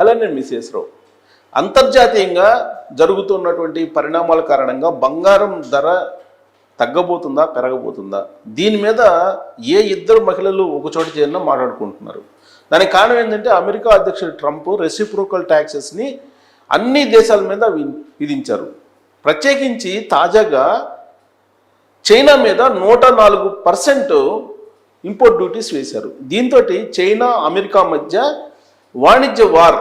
Hello నేను miss రావు. అంతర్జాతీయంగా జరుగుతున్నటువంటి పరిణామాల కారణంగా బంగారం ధర తగ్గబోతుందా పెరగబోతుందా? దీని మీద ఏ ఇద్దరు మహిళలు ఒకచోట చేరినా మాట్లాడుకుంటున్నారు. దానికి కారణం ఏంటంటే అమెరికా అధ్యక్షుడు ట్రంప్ రెసిప్రోకల్ ట్యాక్సెస్ని అన్ని దేశాల మీద వి- విధించారు. ప్రత్యేకించి తాజాగా చైనా మీద నూట నాలుగు పర్సెంట్ ఇంపోర్ట్ డ్యూటీస్ వేశారు. దీంతో చైనా అమెరికా మధ్య వాణిజ్య వార్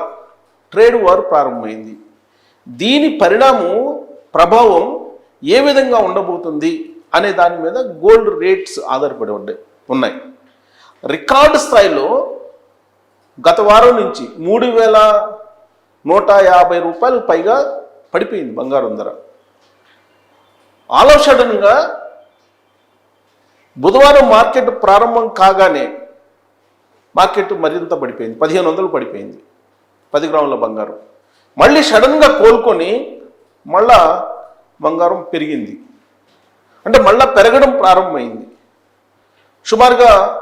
ట్రేడ్ వార్ ప్రారంభమైంది. దీని పరిణామం ప్రభావం ఏ విధంగా ఉండబోతుంది అనే దాని మీద గోల్డ్ రేట్స్ ఆధారపడి ఉండే ఉన్నాయి. రికార్డు స్థాయిలో గత వారం నుంచి మూడు వేల నూట యాభై రూపాయలు పైగా పడిపోయింది బంగారం ధర. ఆలో సడన్గా బుధవారం మార్కెట్ ప్రారంభం కాగానే మార్కెట్ మరింత పడిపోయింది. పదిహేను వందలు పడిపోయింది. పది గ్రాముల బంగారం. మళ్ళీ సడన్గా కోలుకొని మళ్ళా బంగారం పెరిగింది. అంటే మళ్ళా పెరగడం ప్రారంభమైంది. సుమారుగా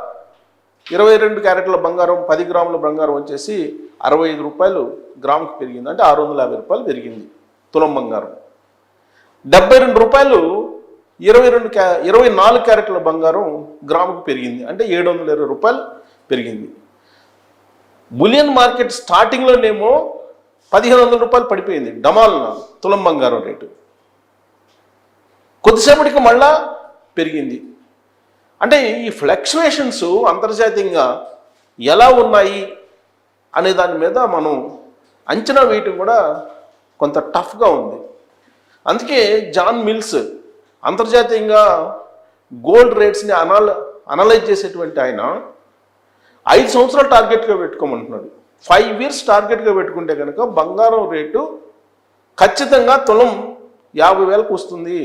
ఇరవై రెండు క్యారెట్ల బంగారం పది గ్రాముల బంగారం వచ్చేసి అరవై ఐదు రూపాయలు గ్రాముకి పెరిగింది. అంటే ఆరు వందల యాభై రూపాయలు పెరిగింది తులం బంగారం. డెబ్బై రెండు రూపాయలు ఇరవై రెండు క్యా ఇరవై నాలుగు క్యారెట్ల బంగారం గ్రాముకు పెరిగింది. అంటే ఏడు వందల ఇరవై రూపాయలు పెరిగింది. బులియన్ మార్కెట్ స్టార్టింగ్లోనేమో పదిహేను వందల రూపాయలు పడిపోయింది. డమాల్న తులం బంగారం రేటు. కొద్దిసేపటికి మళ్ళా పెరిగింది. అంటే ఈ ఫ్లక్చువేషన్స్ అంతర్జాతీయంగా ఎలా ఉన్నాయి అనే దాని మీద మనం అంచనా వేయటం కూడా కొంత టఫ్గా ఉంది. అందుకే జాన్ మిల్స్ అంతర్జాతీయంగా గోల్డ్ రేట్స్ని అనాల అనలైజ్ చేసేటువంటి ఆయన ఐదు సంవత్సరాలు టార్గెట్గా పెట్టుకోమంటున్నాడు. ఫైవ్ ఇయర్స్ టార్గెట్గా పెట్టుకుంటే కనుక బంగారం రేటు ఖచ్చితంగా తులం యాభై వేలకు వస్తుంది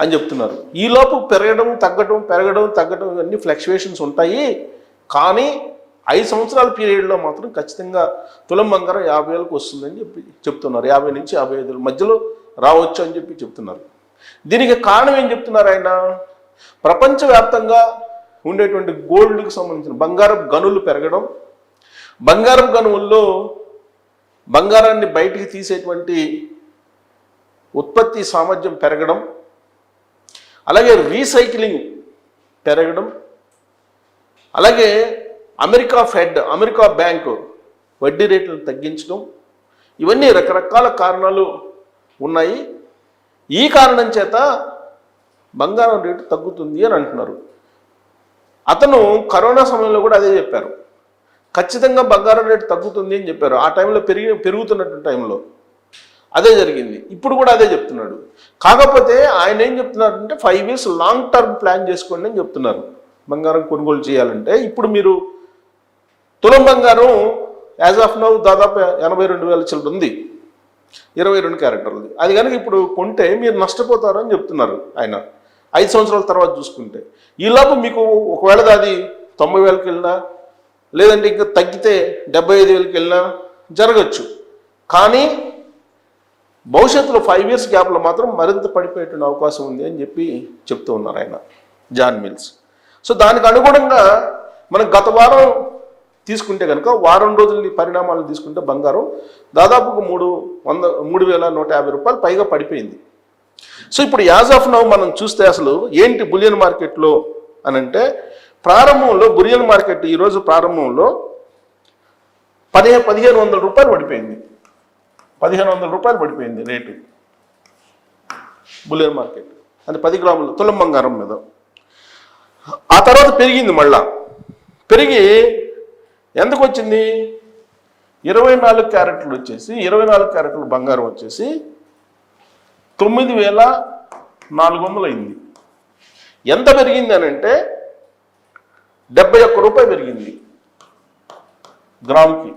అని చెప్తున్నారు. ఈలోపు పెరగడం తగ్గడం పెరగడం తగ్గడం ఇవన్నీ ఫ్లక్చువేషన్స్ ఉంటాయి. కానీ ఐదు సంవత్సరాల పీరియడ్లో మాత్రం ఖచ్చితంగా తులం బంగారం యాభై వేలకు వస్తుందని చెప్పి చెప్తున్నారు. యాభై నుంచి యాభై ఐదు మధ్యలో రావచ్చు అని చెప్పి చెప్తున్నారు. దీనికి కారణం ఏం చెప్తున్నారు ఆయన? ప్రపంచవ్యాప్తంగా ఉండేటువంటి గోల్డ్కి సంబంధించిన బంగారం గనులు పెరగడం బంగారం గనువుల్లో బంగారాన్ని బయటికి తీసేటువంటి ఉత్పత్తి సామర్థ్యం పెరగడం అలాగే రీసైక్లింగ్ పెరగడం అలాగే అమెరికా ఫెడ్ అమెరికా బ్యాంకు వడ్డీ రేట్లను తగ్గించడం ఇవన్నీ రకరకాల కారణాలు ఉన్నాయి. ఈ కారణం చేత బంగారం రేటు తగ్గుతుంది అని అంటున్నారు. అతను కరోనా సమయంలో కూడా అదే చెప్పారు. ఖచ్చితంగా బంగారం రేటు తగ్గుతుంది అని చెప్పారు. ఆ టైంలో పెరిగి పెరుగుతున్నటువంటి టైంలో అదే జరిగింది. ఇప్పుడు కూడా అదే చెప్తున్నాడు. కాకపోతే ఆయన ఏం చెప్తున్నారంటే five years long term plan చేసుకోండి అని చెప్తున్నారు. బంగారం కొనుగోలు చేయాలంటే ఇప్పుడు మీరు తులం బంగారం యాజ్ ఆఫ్ నౌ దాదాపు ఎనభై రెండు వేల చిల్లర ఉంది. ఇరవై రెండు క్యారెక్టర్లు అది కనుక ఇప్పుడు కొంటే మీరు నష్టపోతారు అని చెప్తున్నారు ఆయన. ఐదు సంవత్సరాల తర్వాత చూసుకుంటే ఈలోపు మీకు ఒకవేళ అది తొంభై వేలకు వెళ్ళినా లేదంటే ఇంకా తగ్గితే డెబ్బై ఐదు వేలకు వెళ్ళినా జరగచ్చు. కానీ భవిష్యత్తులో ఫైవ్ ఇయర్స్ గ్యాప్లో మాత్రం మరింత పడిపోయేటువంటి అవకాశం ఉంది అని చెప్పి చెప్తూ ఉన్నారు ఆయన జాన్ మిల్స్. సో దానికి అనుగుణంగా మనం గత వారం తీసుకుంటే కనుక వారం రోజుల పరిణామాలు తీసుకుంటే బంగారం దాదాపుగా మూడు వంద మూడు వేల నూట యాభై రూపాయలు పైగా పడిపోయింది. సో ఇప్పుడు యాజ్ ఆఫ్ నౌ మనం చూస్తే అసలు ఏంటి బులియన్ మార్కెట్లో అని అంటే ప్రారంభంలో బులియన్ మార్కెట్ ఈరోజు ప్రారంభంలో పదిహేను పదిహేను వందల రూపాయలు పడిపోయింది. పదిహేను వందల రూపాయలు పడిపోయింది రేటు. Bullion market. అంటే పది గ్రాములు తులం బంగారం మీద. ఆ తర్వాత పెరిగింది మళ్ళా. పెరిగి ఎందుకు వచ్చింది? ఇరవై నాలుగు క్యారెట్లు వచ్చేసి ఇరవై నాలుగు క్యారెట్లు బంగారం వచ్చేసి తొమ్మిది వేల నాలుగు వందలు అయింది ఎంత పెరిగింది అని అంటే డెబ్బై ఒక్క రూపాయి పెరిగింది. గ్రామ్కి.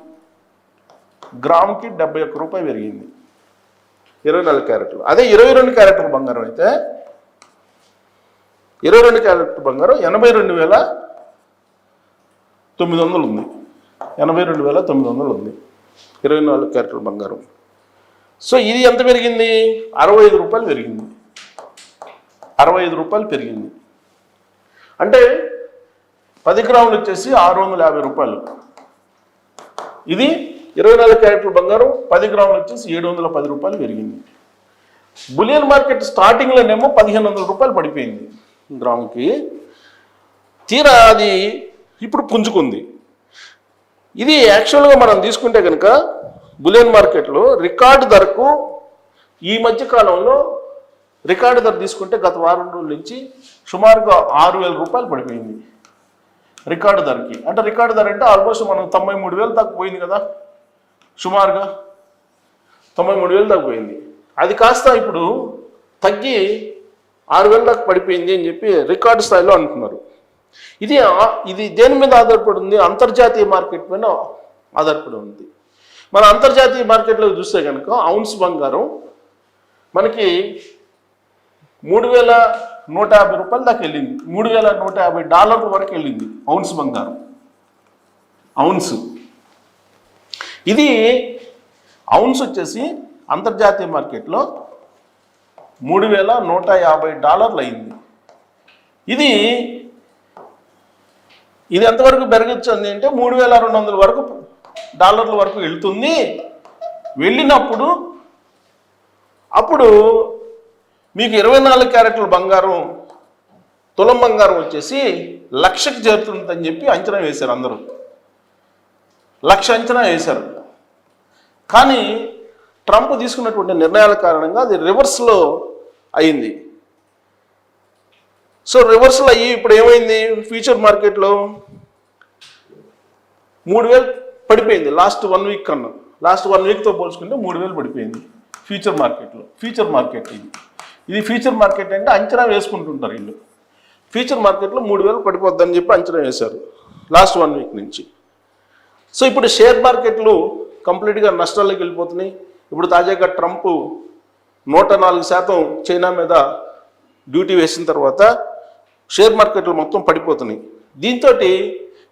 గ్రామ్కి డెబ్బై ఒక్క రూపాయి పెరిగింది. ఇరవై నాలుగు క్యారెట్లు. అదే ఇరవై రెండు క్యారెట్ల బంగారం అయితే ఇరవై రెండు క్యారెట్ల బంగారం ఎనభై రెండు వేల తొమ్మిది వందలు ఉంది. ఎనభై రెండు వేల తొమ్మిది వందలు ఉంది. ఇరవై నాలుగు క్యారెట్ల బంగారం. సో ఇది ఎంత పెరిగింది? అరవై ఐదు రూపాయలు పెరిగింది. అరవై ఐదు రూపాయలు పెరిగింది. అంటే పది గ్రాములు వచ్చేసి ఆరు వందల యాభై రూపాయలు. ఇది ఇరవై నాలుగు క్యారెట్ల బంగారం పది గ్రాములు వచ్చేసి ఏడు వందల పది రూపాయలు పెరిగింది. బులియన్ మార్కెట్ స్టార్టింగ్లోనేమో పదిహేను వందల రూపాయలు పడిపోయింది గ్రాముకి. తీరా అది ఇప్పుడు పుంజుకుంది. ఇది యాక్చువల్గా మనం తీసుకుంటే కనుక బులియన్ మార్కెట్లో రికార్డు ధరకు ఈ మధ్య కాలంలో రికార్డు ధర తీసుకుంటే గత వారం రోజుల నుంచి సుమారుగా ఆరు వేల రూపాయలు పడిపోయింది రికార్డు ధరకి. అంటే రికార్డు ధర అంటే ఆల్మోస్ట్ మనం తొంభై మూడు వేలు దాకా పోయింది కదా. సుమారుగా తొంభై మూడు వేలు దాకా పోయింది. అది కాస్త ఇప్పుడు తగ్గి ఆరు వేల దాకా పడిపోయింది అని చెప్పి రికార్డు స్థాయిలో అంటున్నారు. ఇది ఇది దేని మీద ఆధారపడి ఉంది? అంతర్జాతీయ మార్కెట్ మీద ఆధారపడి ఉంది. మన అంతర్జాతీయ మార్కెట్లో చూస్తే కనుక ఔన్స్ బంగారం మనకి మూడు వేల నూట యాభై రూపాయల దాకా వెళ్ళింది. మూడు వేల నూట యాభై డాలర్ల వరకు వెళ్ళింది ఔన్స్ బంగారం. ఔన్స్. ఇది ఔన్స్ వచ్చేసి అంతర్జాతీయ మార్కెట్లో మూడు వేల నూట యాభై డాలర్లు అయింది. ఇది ఇది ఎంతవరకు పెరగచ్చు అంటే మూడు వేల రెండు వందల వరకు డాలర్ల వరకు వెళ్తుంది. వెళ్ళినప్పుడు అప్పుడు మీకు ఇరవై నాలుగు క్యారెట్ల బంగారం తులం బంగారం వచ్చేసి లక్షకు చేరుతుందని చెప్పి అంచనా వేశారు అందరూ. లక్ష అంచనా వేశారు. కానీ ట్రంప్ తీసుకున్నటువంటి నిర్ణయాల కారణంగా అది రివర్స్లో అయింది. సో రివర్స్లో అయ్యి ఇప్పుడు ఏమైంది? ఫ్యూచర్ మార్కెట్లో మూడు వేలు పడిపోయింది. లాస్ట్ వన్ వీక్ కన్నా. లాస్ట్ వన్ వీక్తో పోల్చుకుంటే మూడు వేలు పడిపోయింది. ఫ్యూచర్ మార్కెట్లో ఫ్యూచర్ మార్కెట్ ఇది. ఇది ఫ్యూచర్ మార్కెట్ అంటే అంచనా వేసుకుంటుంటారు వీళ్ళు ఫ్యూచర్ మార్కెట్లో మూడు వేలు పడిపోద్దని చెప్పి అంచనా వేశారు. లాస్ట్ వన్ వీక్ నుంచి. సో ఇప్పుడు షేర్ మార్కెట్లు కంప్లీట్గా నష్టాల్లోకి వెళ్ళిపోతున్నాయి. ఇప్పుడు తాజాగా ట్రంప్ నూట నాలుగు శాతం చైనా మీద డ్యూటీ వేసిన తర్వాత షేర్ మార్కెట్లు మొత్తం పడిపోతున్నాయి. దీంతో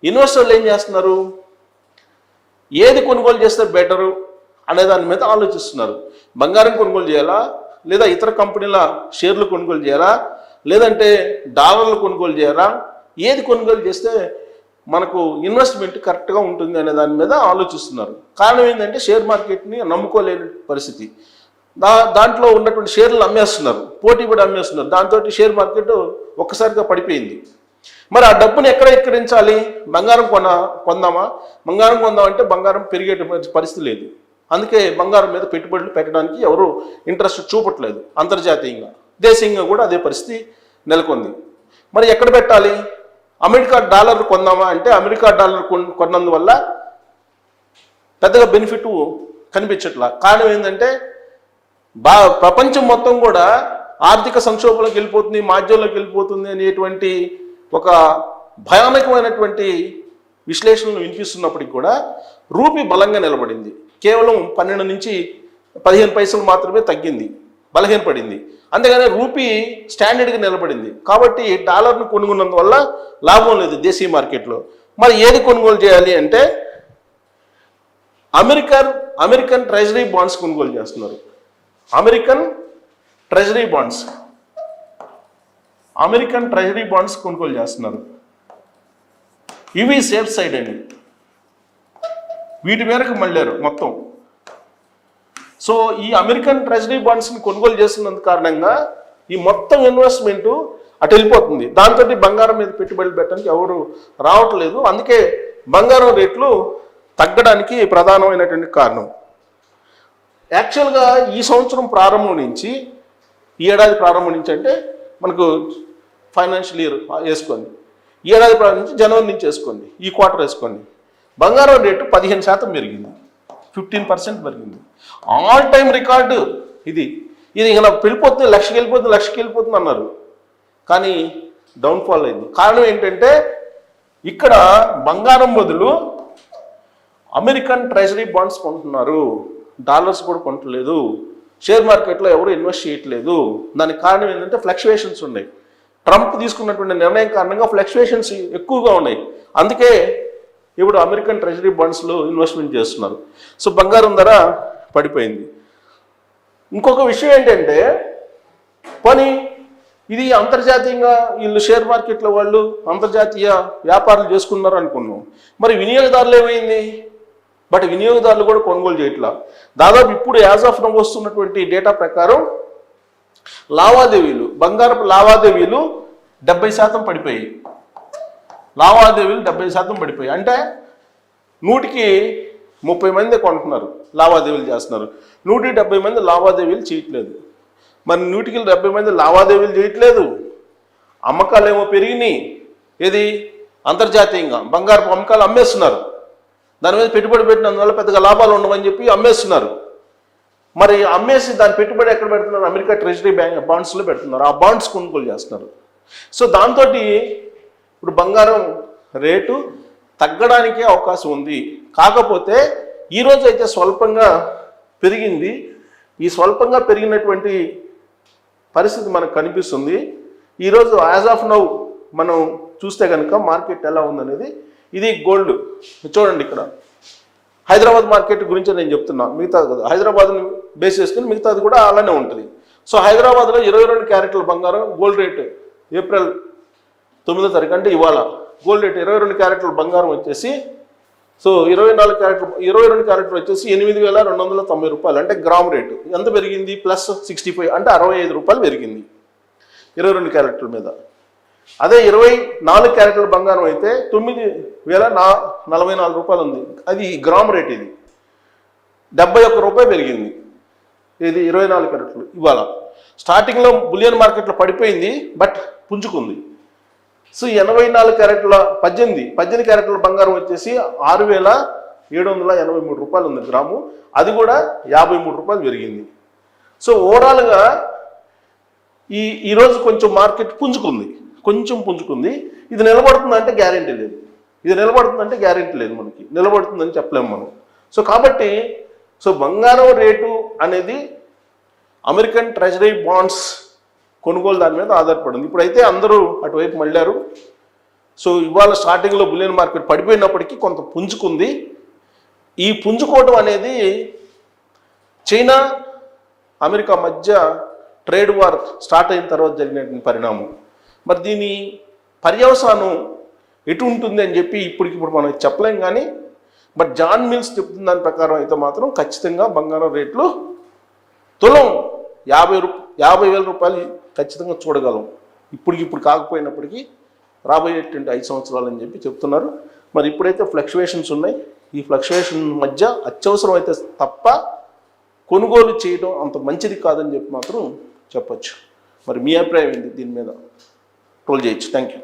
ఇన్వెస్టర్లు ఏం చేస్తున్నారు? ఏది కొనుగోలు చేస్తే బెటరు అనే దాని మీద ఆలోచిస్తున్నారు. బంగారం కొనుగోలు చేయాలా? లేదా ఇతర కంపెనీల షేర్లు కొనుగోలు చేయాలా? లేదంటే డాలర్లు కొనుగోలు చేయాలా? ఏది కొనుగోలు చేస్తే మనకు ఇన్వెస్ట్మెంట్ కరెక్ట్గా ఉంటుంది అనే దాని మీద ఆలోచిస్తున్నారు. కారణం ఏంటంటే షేర్ మార్కెట్ని నమ్ముకోలేని పరిస్థితి. దా దాంట్లో ఉన్నటువంటి షేర్లు అమ్మేస్తున్నారు. పోటీ కూడా అమ్మేస్తున్నారు. దాంతో షేర్ మార్కెట్ ఒక్కసారిగా పడిపోయింది. మరి ఆ డబ్బును ఎక్కడ ఎక్కడించాలి బంగారం కొన కొందామా? బంగారం కొందామంటే బంగారం పెరిగే పరిస్థితి లేదు. అందుకే బంగారం మీద పెట్టుబడులు పెట్టడానికి ఎవరు ఇంట్రెస్ట్ చూపట్లేదు అంతర్జాతీయంగా. దేశీయంగా కూడా అదే పరిస్థితి నెలకొంది. మరి ఎక్కడ పెట్టాలి? అమెరికా డాలర్ కొందామా అంటే అమెరికా డాలర్ కొన్నందువల్ల పెద్దగా బెనిఫిట్ కనిపించట్లా. కారణం ఏంటంటే బా ప్రపంచం మొత్తం కూడా ఆర్థిక సంక్షోభంలోకి వెళ్ళిపోతుంది మాధ్యంలోకి వెళ్ళిపోతుంది అనేటువంటి ఒక భయానకమైనటువంటి విశ్లేషణలు వినిపిస్తున్నప్పటికీ కూడా రూపీ బలంగా నిలబడింది. కేవలం పన్నెండు నుంచి పదిహేను పైసలు మాత్రమే తగ్గింది. బలహీనపడింది అంతేగాని రూపీ స్టాండర్డ్గా నిలబడింది. కాబట్టి డాలర్ను కొనుగొన్నందువల్ల లాభం లేదు దేశీయ మార్కెట్లో. మరి ఏది కొనుగోలు చేయాలి అంటే అమెరికన్ అమెరికన్ ట్రెజరీ బాండ్స్ కొనుగోలు చేస్తున్నారు. American treasury bonds. American treasury bonds కొనుగోలు చేస్తున్నారు. ఇవి సేఫ్ సైడ్ అండి. వీటి మేరకు మళ్ళారు మొత్తం. సో ఈ అమెరికన్ ట్రెజరీ బాండ్స్ని కొనుగోలు చేస్తున్నందు కారణంగా ఈ మొత్తం ఇన్వెస్ట్మెంట్ అటు వెళ్ళిపోతుంది. దాంతో బంగారం మీద పెట్టుబడులు పెట్టడానికి ఎవరు రావట్లేదు. అందుకే బంగారం రేట్లు తగ్గడానికి ప్రధానమైనటువంటి కారణం. యాక్చువల్గా ఈ సంవత్సరం ప్రారంభం నుంచి ఈ ఏడాది ప్రారంభం నుంచి అంటే మనకు ఫైనాన్షియల్ ఇయర్ వేసుకోండి. ఏడాది నుంచి జనవరి నుంచి వేసుకోండి. ఈ క్వార్టర్ వేసుకోండి. బంగారం రేటు పదిహేను శాతం పెరిగింది. ఫిఫ్టీన్ పర్సెంట్ పెరిగింది. ఆల్ టైమ్ రికార్డు ఇది. ఇది ఇలా వెళ్ళిపోతుంది లక్షకి వెళ్ళిపోతుంది లక్షకి వెళ్ళిపోతుంది అన్నారు. కానీ డౌన్ఫాల్ అయింది. కారణం ఏంటంటే ఇక్కడ బంగారం బదులు అమెరికన్ ట్రెజరీ బాండ్స్ కొంటున్నారు. డాలర్స్ కూడా కొనట్లేదు షేర్ మార్కెట్లో ఎవరు ఇన్వెస్ట్ చేయట్లేదు. దానికి కారణం ఏంటంటే ఫ్లక్చువేషన్స్ ఉన్నాయి. ట్రంప్ తీసుకున్నటువంటి నిర్ణయం కారణంగా ఫ్లక్చువేషన్స్ ఎక్కువగా ఉన్నాయి. అందుకే ఇప్పుడు అమెరికన్ ట్రెజరీ బాండ్స్లో ఇన్వెస్ట్మెంట్ చేస్తున్నారు. సో బంగారం ధర పడిపోయింది. ఇంకొక విషయం ఏంటంటే పని ఇది అంతర్జాతీయంగా వీళ్ళు షేర్ మార్కెట్లో వాళ్ళు అంతర్జాతీయ వ్యాపారాలు చేసుకున్నారు అనుకున్నాం. మరి వినియోగదారులు ఏమైంది? బట్ వినియోగదారులు కూడా కొనుగోలు చేయట్లా. దాదాపు ఇప్పుడు యాజ్ ఆఫ్ నవ్ వస్తున్నటువంటి డేటా ప్రకారం లావాదేవీలు బంగారపు లావాదేవీలు డెబ్బై శాతం పడిపోయాయి. లావాదేవీలు డెబ్బై శాతం పడిపోయాయి. అంటే నూటికి ముప్పై మంది కొంటున్నారు లావాదేవీలు చేస్తున్నారు. నూటి డెబ్బై మంది లావాదేవీలు చేయట్లేదు. మరి నూటికి డెబ్బై మంది లావాదేవీలు చేయట్లేదు. అమ్మకాలు ఏమో పెరిగినాయి. ఏది? అంతర్జాతీయంగా. బంగారపు అమ్మకాలు అమ్మేస్తున్నారు. దాని మీద పెట్టుబడి పెట్టినందువల్ల పెద్దగా లాభాలు ఉండవని చెప్పి అమ్మేస్తున్నారు. మరి అమ్మేసి దాని పెట్టుబడి ఎక్కడ పెడుతున్నారు? అమెరికా ట్రెజరీ బ్యాంక్ బాండ్స్లో పెడుతున్నారు. ఆ బాండ్స్ కొనుగోలు చేస్తున్నారు. సో దాంతో ఇప్పుడు బంగారం రేటు తగ్గడానికే అవకాశం ఉంది. కాకపోతే ఈరోజు అయితే స్వల్పంగా పెరిగింది. ఈ స్వల్పంగా పెరిగినటువంటి పరిస్థితి మనకు కనిపిస్తుంది. ఈరోజు యాజ్ ఆఫ్ నౌ మనం చూస్తే కనుక మార్కెట్ ఎలా ఉందనేది ఇది గోల్డ్. చూడండి ఇక్కడ. హైదరాబాద్ మార్కెట్ గురించి నేను చెప్తున్నా. మిగతాది కదా. హైదరాబాద్ని బేస్ చేసుకుని మిగతాది కూడా అలానే ఉంటుంది. సో హైదరాబాద్లో ఇరవై రెండు క్యారెట్ల బంగారం గోల్డ్ రేటు ఏప్రిల్ తొమ్మిదో తారీఖు అంటే ఇవాళ. గోల్డ్ రేట్ ఇరవై రెండు క్యారెట్లు బంగారం వచ్చేసి సో ఇరవై నాలుగు క్యారెట్లు ఇరవై రెండు క్యారెట్లు వచ్చేసి ఎనిమిది వేల రెండు వందల తొంభై రూపాయలు. అంటే గ్రామ్ రేటు. ఎంత పెరిగింది? ప్లస్ సిక్స్టీ ఫైవ్ అంటే అరవై ఐదు రూపాయలు పెరిగింది ఇరవై రెండు క్యారెట్ల మీద. అదే ఇరవై నాలుగు క్యారెట్ల బంగారం అయితే తొమ్మిది వేల నా నలభై నాలుగు రూపాయలు ఉంది. అది గ్రామ్ రేట్ ఇది. డెబ్బై ఒక్క రూపాయి పెరిగింది. ఇది ఇరవై నాలుగు క్యారెట్లు ఇవాళ. స్టార్టింగ్లో బులియన్ మార్కెట్లో పడిపోయింది బట్ పుంజుకుంది. సో ఎనభై నాలుగు క్యారెట్ల పద్దెనిమిది పద్దెనిమిది క్యారెట్ల బంగారం వచ్చేసి ఆరు వేల ఏడు వందల ఎనభై మూడు రూపాయలు ఉంది గ్రాము. అది కూడా యాభై మూడు రూపాయలు పెరిగింది. సో ఓవరాల్గా ఈ ఈరోజు కొంచెం మార్కెట్ పుంజుకుంది. కొంచెం పుంజుకుంది. ఇది నిలబడుతుందంటే గ్యారెంటీ లేదు. ఇది నిలబడుతుందంటే గ్యారెంటీ లేదు మనకి. నిలబడుతుందని చెప్పలేము మనం. సో కాబట్టి సో బంగారం రేటు అనేది అమెరికన్ ట్రెజరీ బాండ్స్ కొనుగోలు దాని మీద ఆధారపడింది. ఇప్పుడైతే అందరూ అటువైపు మళ్ళారు. సో ఇవాళ స్టార్టింగ్లో బులియన్ మార్కెట్ పడిపోయినప్పటికీ కొంత పుంజుకుంది. ఈ పుంజుకోవడం అనేది చైనా అమెరికా మధ్య ట్రేడ్ వార్ స్టార్ట్ అయిన తర్వాత జరిగినటువంటి పరిణామం. మరి దీని పర్యవసానం ఎటు ఉంటుంది అని చెప్పి ఇప్పటికిప్పుడు మనం చెప్పలేం కానీ బట్ జాన్ మిల్స్ చెప్తున్న దాని ప్రకారం అయితే మాత్రం ఖచ్చితంగా బంగారం రేట్లు తులం. యాభై రూపాయలు యాభై వేల రూపాయలు ఖచ్చితంగా చూడగలం. ఇప్పటికి ఇప్పుడు కాకపోయినప్పటికీ రాబోయేటువంటి ఐదు సంవత్సరాలు అని చెప్పి చెప్తున్నారు. మరి ఇప్పుడైతే ఫ్లక్చువేషన్స్ ఉన్నాయి. ఈ ఫ్లక్చువేషన్ మధ్య అత్యవసరం అయితే తప్ప కొనుగోలు చేయడం అంత మంచిది కాదని చెప్పి మాత్రం చెప్పచ్చు. మరి మీ అభిప్రాయం ఏంటి దీని మీద? ట్రోల్ చేయొచ్చు. Thank you